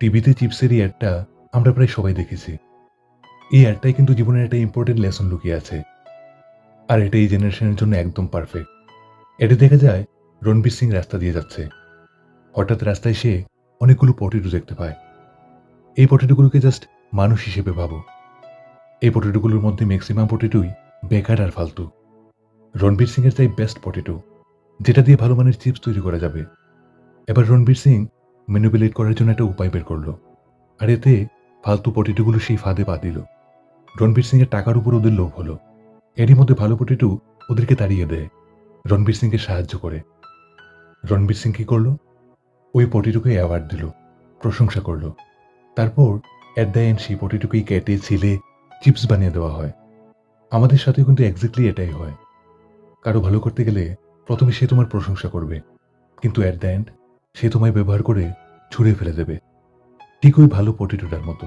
টিভিতে চিপসের এই অ্যাডটা আমরা প্রায় সবাই দেখেছি। এই অ্যাডটাই কিন্তু জীবনের একটা ইম্পর্টেন্ট লেসন লুকিয়ে আছে। আর এটা এই জেনারেশনের জন্য একদম পারফেক্ট এটা দেখা যায় রণবীর সিং রাস্তা দিয়ে যাচ্ছে। হঠাৎ রাস্তায় সে অনেকগুলো পটেটো দেখতে পায়। এই পটেটোগুলোকে জাস্ট মানুষ হিসেবে ভাবো। এই পটেটোগুলোর মধ্যে ম্যাক্সিমাম পটেটোই বেকার আর ফালতু। রণবীর সিংয়ের চাই বেস্ট পটেটো। যেটা দিয়ে ভালো মানের চিপস তৈরি করা যাবে। এবার রণবীর সিং ম্যানুপুলেট করার জন্য একটা উপায় বের করল। আর এতে ফালতু পটেটোগুলো সেই ফাঁদে পা দিল। রণবীর সিংয়ের টাকার উপর ওদের লোভ হলো। এরই মধ্যে ভালো পটেটো ওদেরকে তাড়িয়ে দেয়। রণবীর সিংকে সাহায্য করে। রণবীর সিং কি করল? ওই পটেটোকে অ্যাওয়ার্ড দিল, প্রশংসা করল। তারপর অ্যাট দ্য এন্ড সেই পটেটোকেই কেটে, ছিলে চিপস বানিয়ে দেওয়া হয়। আমাদের সাথে কিন্তু এক্স্যাক্টলি এটাই হয়। কারও ভালো করতে গেলে প্রথমে সে তোমার প্রশংসা করবে। কিন্তু অ্যাট দ্য এন্ড সে তোমায় ব্যবহার করে ছুঁড়ে ফেলে দেবে। ঠিক ওই ভালো পটিটোটার মতো।